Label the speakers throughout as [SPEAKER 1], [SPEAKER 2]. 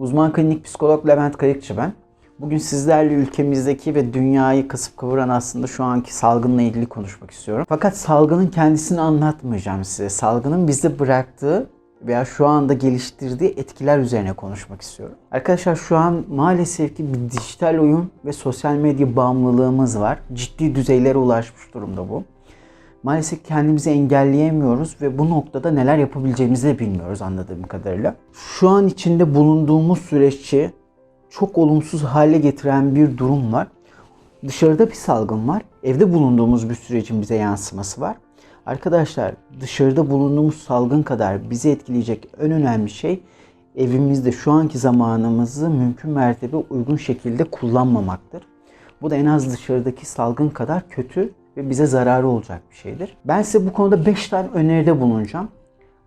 [SPEAKER 1] Uzman klinik psikolog Levent Kayıkçı ben. Bugün sizlerle ülkemizdeki ve dünyayı kasıp kavuran aslında şu anki salgınla ilgili konuşmak istiyorum. Fakat salgının kendisini anlatmayacağım size. Salgının bize bıraktığı veya şu anda geliştirdiği etkiler üzerine konuşmak istiyorum. Arkadaşlar şu an maalesef ki bir dijital oyun ve sosyal medya bağımlılığımız var. Ciddi düzeylere ulaşmış durumda bu. Maalesef kendimizi engelleyemiyoruz ve bu noktada neler yapabileceğimizi de bilmiyoruz anladığım kadarıyla. Şu an içinde bulunduğumuz süreççi çok olumsuz hale getiren bir durum var. Dışarıda bir salgın var. Evde bulunduğumuz bir sürecin bize yansıması var. Arkadaşlar dışarıda bulunduğumuz salgın kadar bizi etkileyecek en önemli şey evimizde şu anki zamanımızı mümkün mertebe uygun şekilde kullanmamaktır. Bu da en az dışarıdaki salgın kadar kötü ve bize zararı olacak bir şeydir. Ben size bu konuda 5 tane öneride bulunacağım.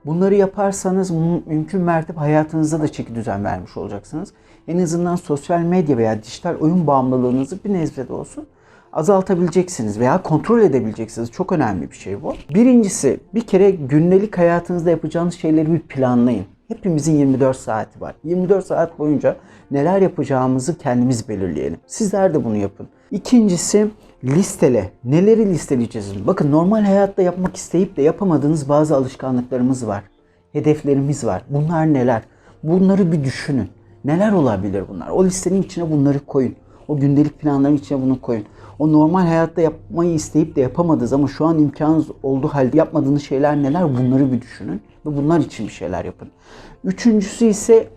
[SPEAKER 1] Bunları yaparsanız mü- mümkün mertebe hayatınızda da çeki düzen vermiş olacaksınız. En azından sosyal medya veya dijital oyun bağımlılığınızı bir nezlede olsun azaltabileceksiniz veya kontrol edebileceksiniz. Çok önemli bir şey bu. Birincisi bir kere gündelik hayatınızda yapacağınız şeyleri bir planlayın. Hepimizin 24 saati var. 24 saat boyunca neler yapacağımızı kendimiz belirleyelim. Sizler de bunu yapın. İkincisi listele. Neleri listeleyeceğiz? Bakın normal hayatta yapmak isteyip de yapamadığınız bazı alışkanlıklarımız var. Hedeflerimiz var. Bunlar neler? Bunları bir düşünün. Neler olabilir bunlar? O listenin içine bunları koyun. O gündelik planların içine bunu koyun. O normal hayatta yapmayı isteyip de yapamadığınız ama şu an imkanınız olduğu halde yapmadığınız şeyler neler? Bunları bir düşünün ve bunlar için bir şeyler yapın. Üçüncüsü ise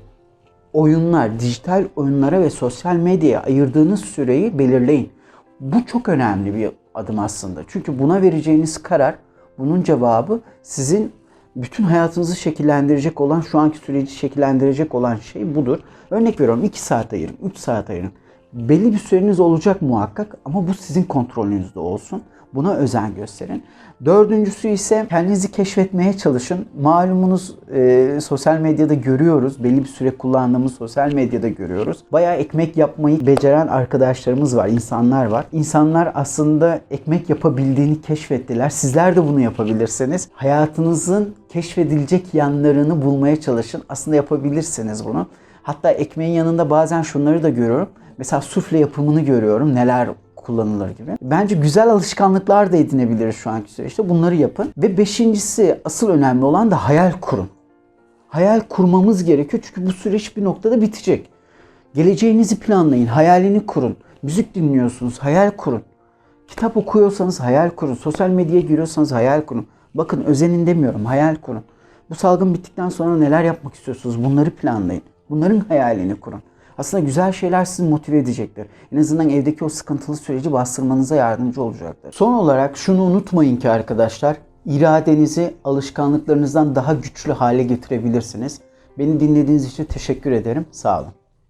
[SPEAKER 1] oyunlar, dijital oyunlara ve sosyal medyaya ayırdığınız süreyi belirleyin. Bu çok önemli bir adım aslında. Çünkü buna vereceğiniz karar, bunun cevabı sizin bütün hayatınızı şekillendirecek olan, şu anki süreci şekillendirecek olan şey budur. Örnek veriyorum 2 saat ayırın, 3 saat ayırın. Belli bir süreniz olacak muhakkak ama bu sizin kontrolünüzde olsun. Buna özen gösterin. Dördüncüsü ise kendinizi keşfetmeye çalışın. Malumunuz e, sosyal medyada görüyoruz. Belli bir süre kullandığımız sosyal medyada görüyoruz. Bayağı ekmek yapmayı beceren arkadaşlarımız var, insanlar var. İnsanlar aslında ekmek yapabildiğini keşfettiler. Sizler de bunu yapabilirsiniz. Hayatınızın keşfedilecek yanlarını bulmaya çalışın. Aslında yapabilirsiniz bunu. Hatta ekmeğin yanında bazen şunları da görüyorum. Mesela sufle yapımını görüyorum. Neler kullanılır gibi. Bence güzel alışkanlıklar da edinebiliriz şu anki süreçte. Bunları yapın. Ve beşincisi asıl önemli olan da hayal kurun. Hayal kurmamız gerekiyor çünkü bu süreç bir noktada bitecek. Geleceğinizi planlayın, hayalini kurun. Müzik dinliyorsunuz, hayal kurun. Kitap okuyorsanız hayal kurun. Sosyal medyaya giriyorsanız hayal kurun. Bakın özenin demiyorum, hayal kurun. Bu salgın bittikten sonra neler yapmak istiyorsunuz? Bunları planlayın. Bunların hayalini kurun. Aslında güzel şeyler sizi motive edecektir. En azından evdeki o sıkıntılı süreci bastırmanıza yardımcı olacaktır. Son olarak şunu unutmayın ki arkadaşlar, iradenizi alışkanlıklarınızdan daha güçlü hale getirebilirsiniz. Beni dinlediğiniz için teşekkür ederim. Sağ olun.